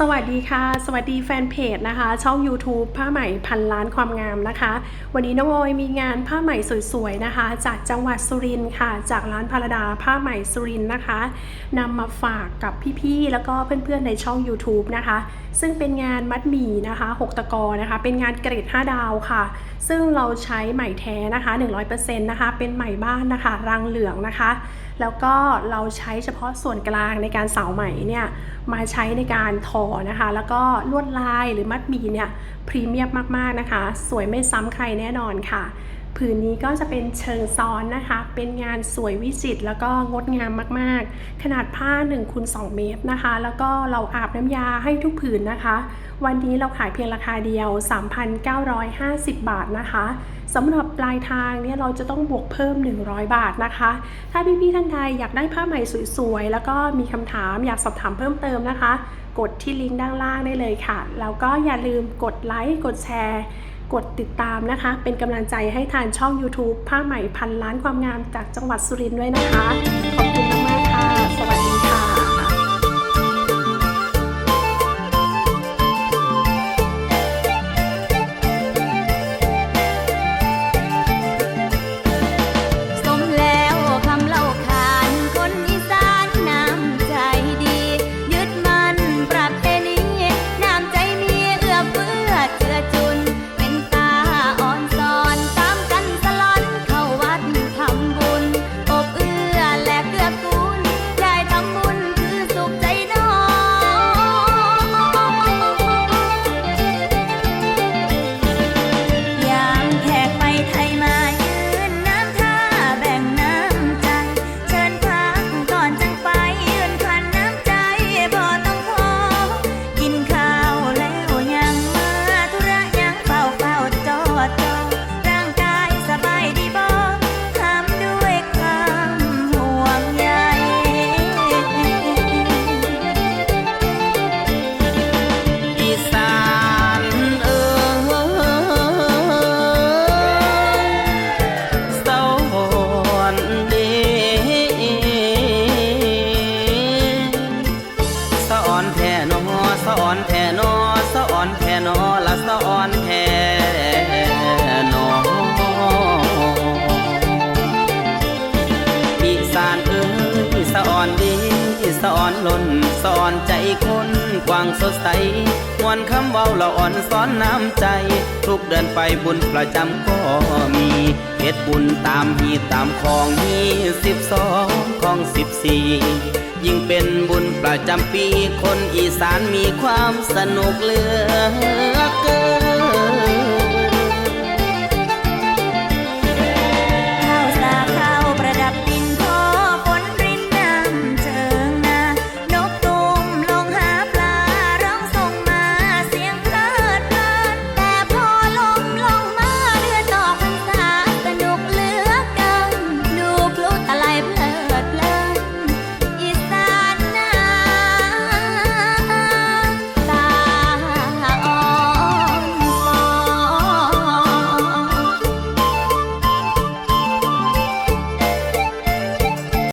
สวัสดีค่ะ สวัสดีแฟนเพจนะคะ ช่อง YouTube ผ้าไหมพันล้านความงามนะคะ วันนี้น้องออยมีงานผ้าไหมสวยๆนะคะ จากจังหวัดสุรินทร์ค่ะ จากร้านพารดาผ้าไหมสุรินทร์นะคะนำมาฝากกับพี่ๆแล้วก็เพื่อนๆในช่อง YouTube นะคะ ซึ่งเป็นงานมัดหมี่นะคะ6ตะกอนะคะ เป็นงานเกรด 5 ดาวค่ะ ซึ่งเราใช้ไหมแท้นะคะ 100%นะคะ เป็นไหมบ้านนะคะ รังเหลืองนะคะ แล้วก็เราใช้เฉพาะส่วนกลางในการเสาไหมเนี่ยมาใช้ในการทอนะคะ แล้วก็ลวดลายหรือมัดหมี่เนี่ยพรีเมียมมากๆนะคะ สวยไม่ซ้ำใครแน่นอนค่ะ ผืนนี้ก็จะเป็นเชิงซ้อนนะคะ เป็นงานสวยวิจิตรแล้วก็งดงามมากๆ ขนาดผ้า1คูณ2เมตรนะคะ แล้วก็เราอาบน้ำยาให้ทุกผืนนะคะ วันนี้เราขายเพียงราคาเดียว 3,950 บาทนะคะสำหรับปลายทางเนี่ยเราจะต้องบวกเพิ่ม 100 บาทนะคะ ถ้าพี่ๆท่านใดอยากได้ผ้าไหม่สวยๆ แล้วก็มีคำถามอยากสอบถามเพิ่มเติมนะคะ กดที่ลิงก์ด้านล่างได้เลยค่ะ แล้วก็อย่าลืมกดไลค์ กดแชร์ กดติดตามนะคะ เป็นกำลังใจให้ทางช่อง YouTube ผ้าใหม่พันล้านความงามจากจังหวัดสุรินทร์ด้วยนะคะ ขอบคุณมากๆค่ะ สวัสดีค่ะ สอนแท่นออีสานเสอนล้นสอนใจคนกว้างสดใสมวนคำเว้าละอ่อนสอนน้ำใจ ทุกเดินไปบุญประจำก็มีเฮ็ดบุญตามฮีตามของฮีสิบสองของสิบสี่ยิ่งเป็นบุญประจำปีคนอีสานมีความสนุกเหลือเกิน